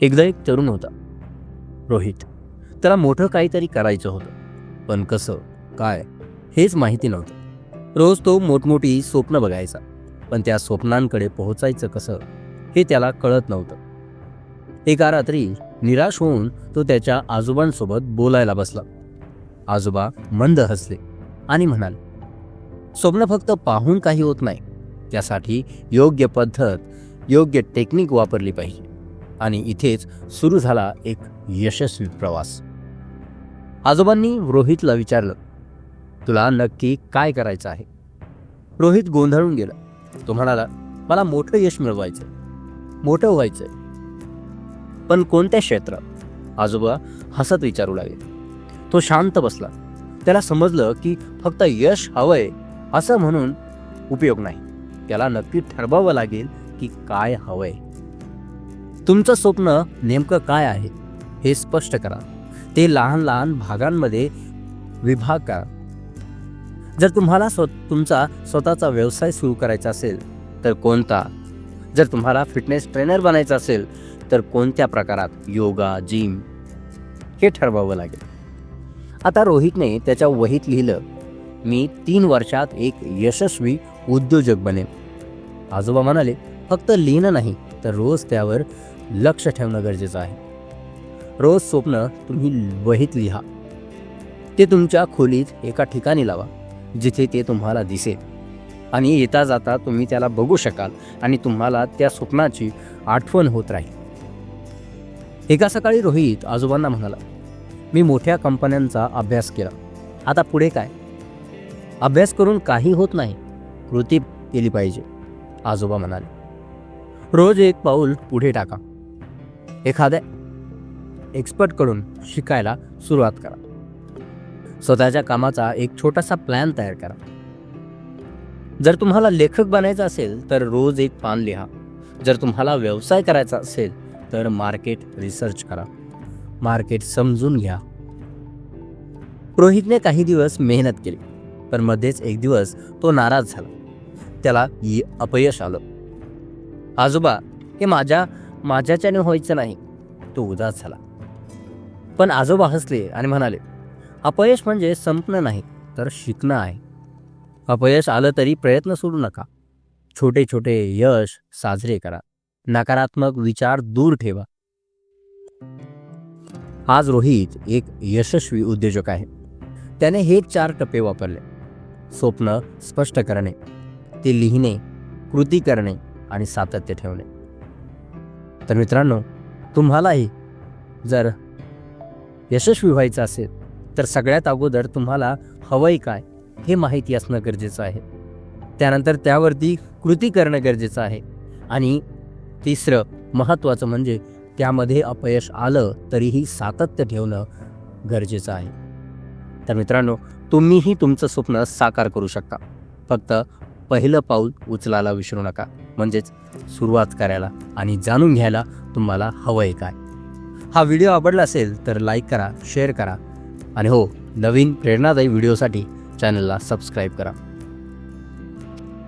एकदा एक तरुण होता. रोहित. त्याला मोठं काहीतरी करायचं होतं. पण कसं काय हेच माहिती नव्हतं. रोज तो मोठमोठी स्वप्न बघायचा. पण त्या स्वप्नांकडे पोहोचायचं कसं हे त्याला कळत नव्हतं. एका रात्री निराश होऊन तो त्याच्या आजोबांसोबत बोलायला बसला. आजोबा मंद हसले आणि म्हणाले स्वप्न फक्त पाहून काही होत नाही. त्यासाठी योग्य पद्धत योग्य टेक्निक वापरली पाहिजे. आणि इथेच सुरू झाला एक यशस्वी प्रवास. आजोबांनी रोहितला विचारलं तुला नक्की काय करायचं आहे? रोहित गोंधळून गेला. तो म्हणाला मला मोठं यश मिळवायचं मोठं व्हायचंय. पण कोणत्या क्षेत्रात? आजोबा हसत विचारू लागले. तो शांत बसला. त्याला समजलं की फक्त यश हवंय असं म्हणून उपयोग नाही. त्याला नक्की ठरवावं लागेल की काय हवंय. तुमचं स्वप्न नेमकं काय आहे हे स्पष्ट करा. ते लहान लहान भागांमध्ये विभाग करा. जर तुम्हाला स्व तुमचा स्वतःचा व्यवसाय सुरू करायचा असेल तर कोणता? जर तुम्हाला फिटनेस ट्रेनर बनायचं असेल तर कोणत्या प्रकारात? योगा जिम. हे ठरवावं लागेल. आता रोहितने त्याच्या वहीत लिहिलं मी तीन वर्षात एक यशस्वी उद्योजक बनेन. आजोबा म्हणाले फक्त लिहिणं नाही तर रोज त्यावर लक्ष ठेवणं गरजेचं आहे. रोज स्वप्न तुम्ही वहीत लिहा. ते तुमच्या खोलीत एका ठिकाणी लावा जिथे ते तुम्हाला दिसेल. आणि येता जाता तुम्ही त्याला बघू शकाल आणि तुम्हाला त्या स्वप्नाची आठवण होत राहील. एका सकाळी रोहित आजोबांना म्हणाला मी मोठ्या कंपन्यांचा अभ्यास केला. आता पुढे काय? अभ्यास करून काही होत नाही. कृती केली पाहिजे आजोबा म्हणाले. रोज एक पाऊल पुढे टाका. एखाद्या एक्सपर्टकडून शिकायला सुरुवात करा. स्वतःच्या कामाचा एक छोटासा प्लॅन तयार करा. जर तुम्हाला लेखक बनायचं असेल तर रोज एक पान लिहा. जर तुम्हाला व्यवसाय करायचा असेल तर मार्केट रिसर्च करा. मार्केट समजून घ्या. रोहितने काही दिवस मेहनत केली पण मध्येच एक दिवस तो नाराज झाला. त्याला अपयश आलं. आजोबा हे माझ्या माझ्याच्याने व्हायचं नाही. तो उदास झाला. पण आजोबा हसले आणि म्हणाले अपयश म्हणजे संपणं नाही तर शिकणं आहे. अपयश आलं तरी प्रयत्न सोडू नका. छोटे छोटे यश साजरे करा. नकारात्मक विचार दूर ठेवा. आज रोहित एक यशस्वी उद्योजक आहे. त्याने हे चार टप्पे वापरले. स्वप्न स्पष्ट करणे ते लिहिणे कृती करणे आणि सातत्य ठेवणे. तर मित्रांनो तुम्हालाही जर यशस्वी व्हायचं असेल तर सगळ्यात अगोदर तुम्हाला हवंय काय हे माहिती असणं गरजेचं आहे. त्यानंतर त्यावरती कृती करणं गरजेचं आहे. आणि तिसरं महत्त्वाचं म्हणजे त्यामध्ये अपयश आलं तरीही सातत्य ठेवणं गरजेचं आहे. तर मित्रांनो तुम्हीही तुमचं स्वप्न साकार करू शकता. फक्त पहिलं पाऊल उचलायला विसरू नका. म्हणजेच सुरुवात करायला आणि जाणून घ्यायला तुम्हाला हवं आहे काय. हा व्हिडिओ आवडला असेल तर लाईक करा शेअर करा आणि हो नवीन प्रेरणादायी व्हिडिओसाठी चॅनलला सबस्क्राईब करा.